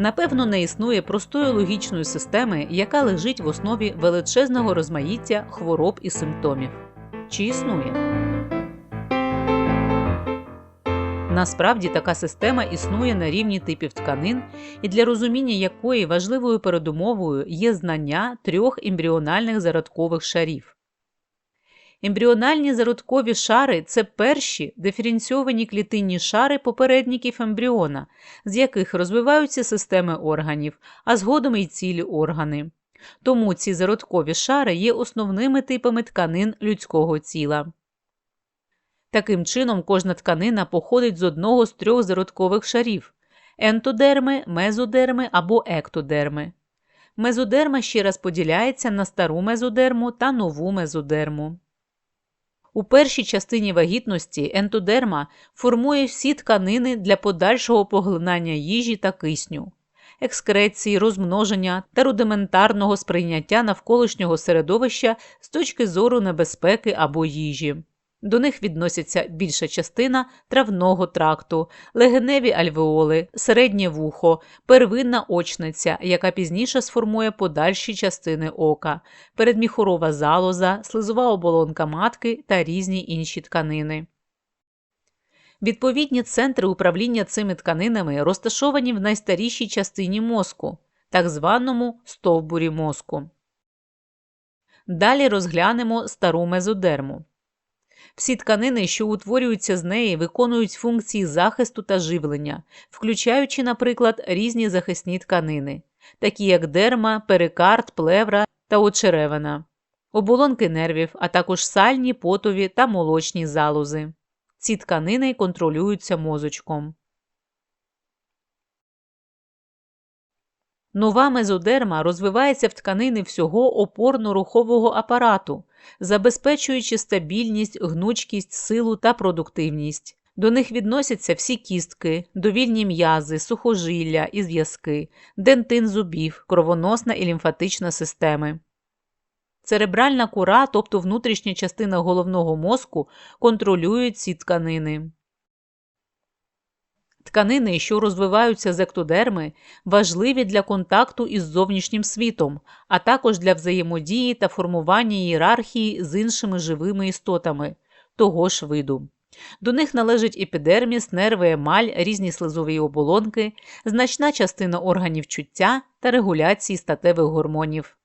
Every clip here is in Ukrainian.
Напевно, не існує простої логічної системи, яка лежить в основі величезного розмаїття хвороб і симптомів. Чи існує? Насправді така система існує на рівні типів тканин, і для розуміння якої важливою передумовою є знання трьох ембріональних зародкових шарів. Ембріональні зародкові шари це перші диференційовані клітинні шари попередників ембріона, з яких розвиваються системи органів, а згодом і цілі органи. Тому ці зародкові шари є основними типами тканин людського тіла. Таким чином, кожна тканина походить з одного з трьох зародкових шарів ентодерми, мезодерми або ектодерми. Мезодерма ще раз поділяється на стару мезодерму та нову мезодерму. У першій частині вагітності ентодерма формує всі тканини для подальшого поглинання їжі та кисню, екскреції, розмноження та рудиментарного сприйняття навколишнього середовища з точки зору небезпеки або їжі. До них відносяться більша частина травного тракту, легеневі альвеоли, середнє вухо, первинна очниця, яка пізніше сформує подальші частини ока, передміхурова залоза, слизова оболонка матки та різні інші тканини. Відповідні центри управління цими тканинами розташовані в найстарішій частині мозку, так званому стовбурі мозку. Далі розглянемо стару мезодерму. Всі тканини, що утворюються з неї, виконують функції захисту та живлення, включаючи, наприклад, різні захисні тканини, такі як дерма, перикард, плевра та очеревина, оболонки нервів, а також сальні, потові та молочні залози. Ці тканини контролюються мозочком. Нова мезодерма розвивається в тканини всього опорно-рухового апарату, забезпечуючи стабільність, гнучкість, силу та продуктивність. До них відносяться всі кістки, довільні м'язи, сухожилля і зв'язки, дентин зубів, кровоносна і лімфатична системи. Церебральна кора, тобто внутрішня частина головного мозку, контролює ці тканини. Тканини, що розвиваються з ектодерми, важливі для контакту із зовнішнім світом, а також для взаємодії та формування ієрархії з іншими живими істотами того ж виду. До них належать епідерміс, нерви, емаль, різні слизові оболонки, значна частина органів чуття та регуляції статевих гормонів.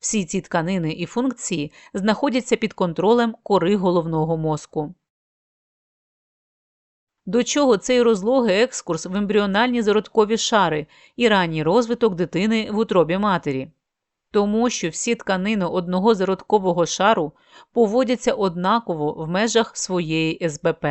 Всі ці тканини і функції знаходяться під контролем кори головного мозку. До чого цей розлогий екскурс в ембріональні зародкові шари і ранній розвиток дитини в утробі матері? Тому що всі тканини одного зародкового шару поводяться однаково в межах своєї СБП.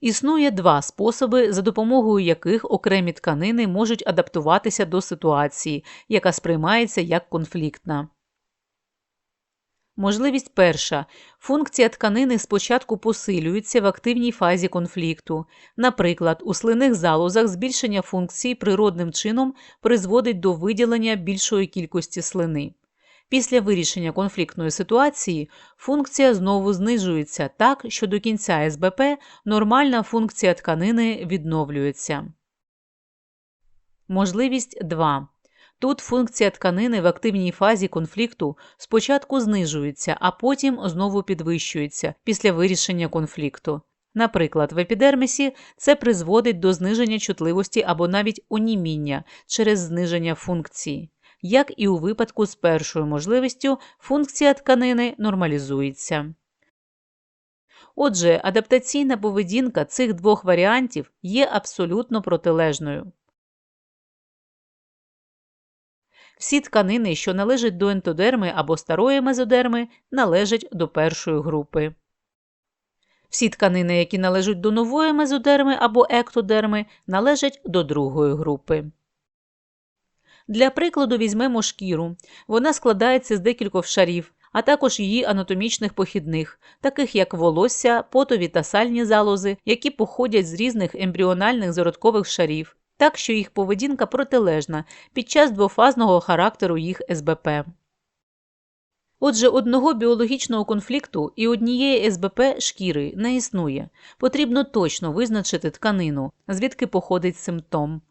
Існує два способи, за допомогою яких окремі тканини можуть адаптуватися до ситуації, яка сприймається як конфліктна. Можливість перша. Функція тканини спочатку посилюється в активній фазі конфлікту. Наприклад, у слинних залозах збільшення функції природним чином призводить до виділення більшої кількості слини. Після вирішення конфліктної ситуації функція знову знижується так, що до кінця СБП нормальна функція тканини відновлюється. Можливість 2. Тут функція тканини в активній фазі конфлікту спочатку знижується, а потім знову підвищується після вирішення конфлікту. Наприклад, в епідермісі це призводить до зниження чутливості або навіть оніміння через зниження функції. Як і у випадку з першою можливістю, функція тканини нормалізується. Отже, адаптаційна поведінка цих двох варіантів є абсолютно протилежною. Всі тканини, що належать до ентодерми або старої мезодерми, належать до першої групи. Всі тканини, які належать до нової мезодерми або ектодерми, належать до другої групи. Для прикладу візьмемо шкіру. Вона складається з декількох шарів, а також її анатомічних похідних, таких як волосся, потові та сальні залози, які походять з різних ембріональних зародкових шарів, так що їх поведінка протилежна під час двофазного характеру їх СБП. Отже, одного біологічного конфлікту і однієї СБП шкіри не існує. Потрібно точно визначити тканину, звідки походить симптом.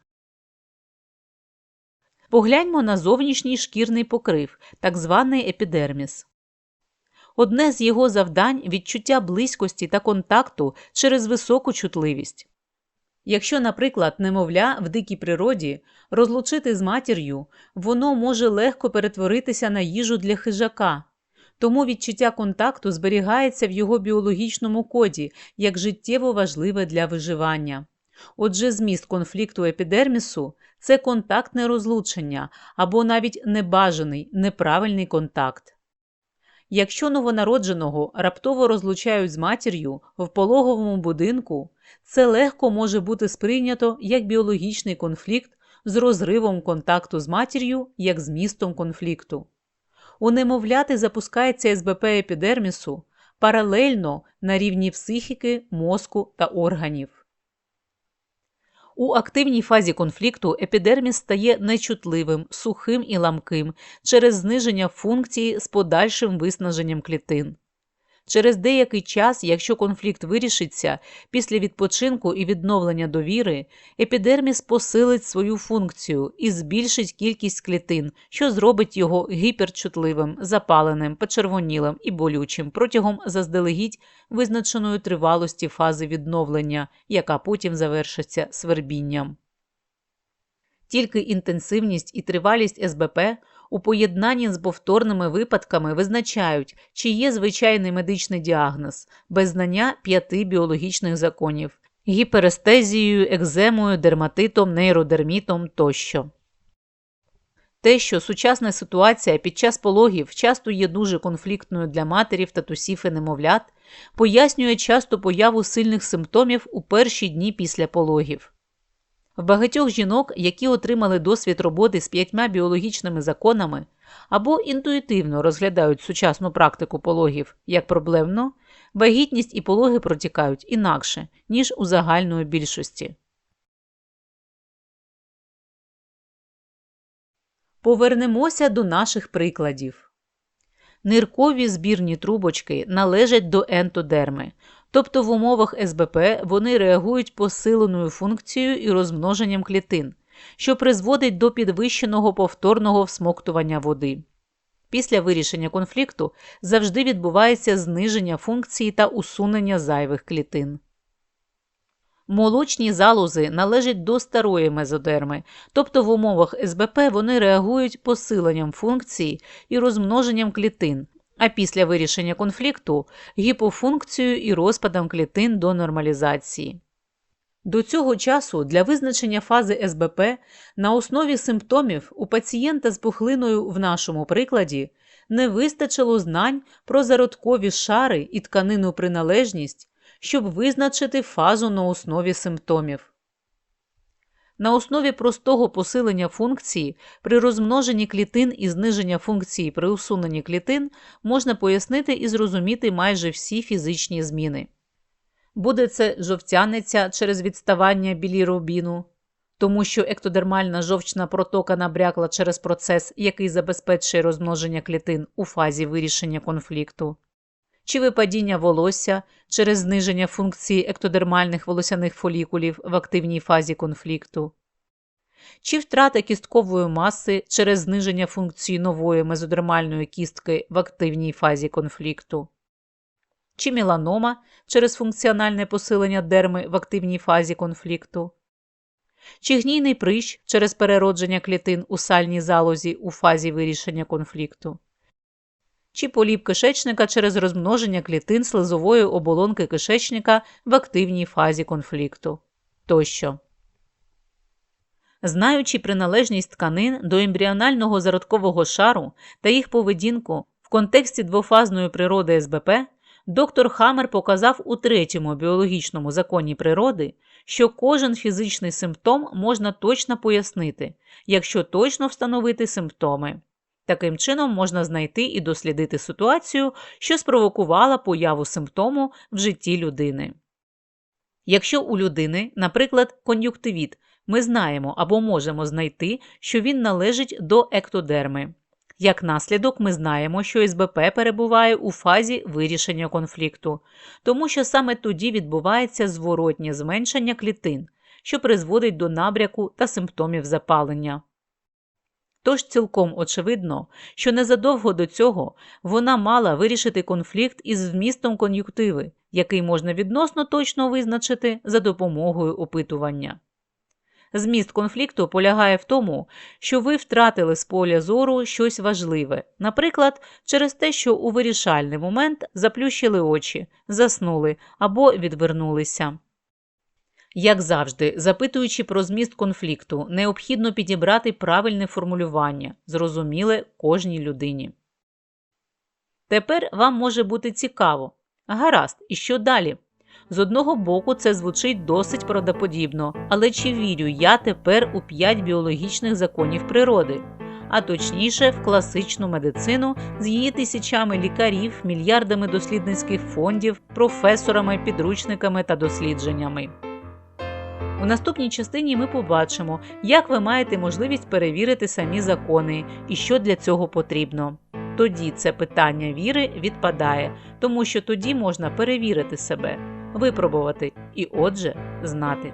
Погляньмо на зовнішній шкірний покрив, так званий епідерміс. Одне з його завдань відчуття близькості та контакту через високу чутливість. Якщо, наприклад, немовля в дикій природі розлучити з матір'ю, воно може легко перетворитися на їжу для хижака, тому відчуття контакту зберігається в його біологічному коді як життєво важливе для виживання. Отже, зміст конфлікту епідермісу це контактне розлучення або навіть небажаний неправильний контакт. Якщо новонародженого раптово розлучають з матір'ю в пологовому будинку, це легко може бути сприйнято як біологічний конфлікт з розривом контакту з матір'ю як змістом конфлікту. У немовляти запускається СБП епідермісу паралельно на рівні психіки, мозку та органів. У активній фазі конфлікту епідерміс стає нечутливим, сухим і ламким через зниження функції з подальшим виснаженням клітин. Через деякий час, якщо конфлікт вирішиться, після відпочинку і відновлення довіри, епідерміс посилить свою функцію і збільшить кількість клітин, що зробить його гіперчутливим, запаленим, почервонілим і болючим протягом заздалегідь визначеної тривалості фази відновлення, яка потім завершиться свербінням. Тільки інтенсивність і тривалість СБП у поєднанні з повторними випадками визначають, чи є звичайний медичний діагноз без знання п'яти біологічних законів гіперестезією, екземою, дерматитом, нейродермітом тощо. Те, що сучасна ситуація під час пологів часто є дуже конфліктною для матерів, татусів і немовлят, пояснює часто появу сильних симптомів у перші дні після пологів. В багатьох жінок, які отримали досвід роботи з п'ятьма біологічними законами або інтуїтивно розглядають сучасну практику пологів як проблемно, вагітність і пологи протікають інакше, ніж у загальної більшості. Повернемося до наших прикладів. Ниркові збірні трубочки належать до ентодерми, тобто в умовах СБП вони реагують посиленою функцією і розмноженням клітин, що призводить до підвищеного повторного всмоктування води. Після вирішення конфлікту завжди відбувається зниження функції та усунення зайвих клітин. Молочні залози належать до старої мезодерми, тобто в умовах СБП вони реагують посиленням функції і розмноженням клітин, а після вирішення конфлікту гіпофункцією і розпадом клітин до нормалізації. До цього часу для визначення фази СБП на основі симптомів у пацієнта з пухлиною в нашому прикладі не вистачило знань про зародкові шари і тканину приналежність, щоб визначити фазу на основі симптомів. На основі простого посилення функції при розмноженні клітин і зниження функції при усуненні клітин можна пояснити і зрозуміти майже всі фізичні зміни. Буде це жовтяниця через відставання білірубіну, тому що ектодермальна жовчна протока набрякла через процес, який забезпечує розмноження клітин у фазі вирішення конфлікту, чи випадіння волосся через зниження функції ектодермальних волосяних фолікулів в активній фазі конфлікту, чи втрата кісткової маси через зниження функції нової мезодермальної кістки в активній фазі конфлікту, чи меланома через функціональне посилення дерми в активній фазі конфлікту, чи гнійний прищ через переродження клітин у сальній залозі у фазі вирішення конфлікту, чи поліп кишечника через розмноження клітин слизової оболонки кишечника в активній фазі конфлікту тощо. Знаючи приналежність тканин до ембріонального зародкового шару та їх поведінку в контексті двофазної природи СБП, доктор Хаммер показав у третьому біологічному законі природи, що кожен фізичний симптом можна точно пояснити, якщо точно встановити симптоми. Таким чином можна знайти і дослідити ситуацію, що спровокувала появу симптому в житті людини. Якщо у людини, наприклад, кон'юктивіт, ми знаємо або можемо знайти, що він належить до ектодерми. Як наслідок, ми знаємо, що СБП перебуває у фазі вирішення конфлікту, тому що саме тоді відбувається зворотнє зменшення клітин, що призводить до набряку та симптомів запалення. Тож цілком очевидно, що незадовго до цього вона мала вирішити конфлікт із вмістом кон'юктиви, який можна відносно точно визначити за допомогою опитування. Зміст конфлікту полягає в тому, що ви втратили з поля зору щось важливе, наприклад, через те, що у вирішальний момент заплющили очі, заснули або відвернулися. Як завжди, запитуючи про зміст конфлікту, необхідно підібрати правильне формулювання, зрозуміле кожній людині. Тепер вам може бути цікаво. Гаразд, і що далі? З одного боку, це звучить досить правдоподібно, але чи вірю я тепер у п'ять біологічних законів природи, а точніше в класичну медицину з її тисячами лікарів, мільярдами дослідницьких фондів, професорами, підручниками та дослідженнями. У наступній частині ми побачимо, як ви маєте можливість перевірити самі закони і що для цього потрібно. Тоді це питання віри відпадає, тому що тоді можна перевірити себе, випробувати і, отже, знати.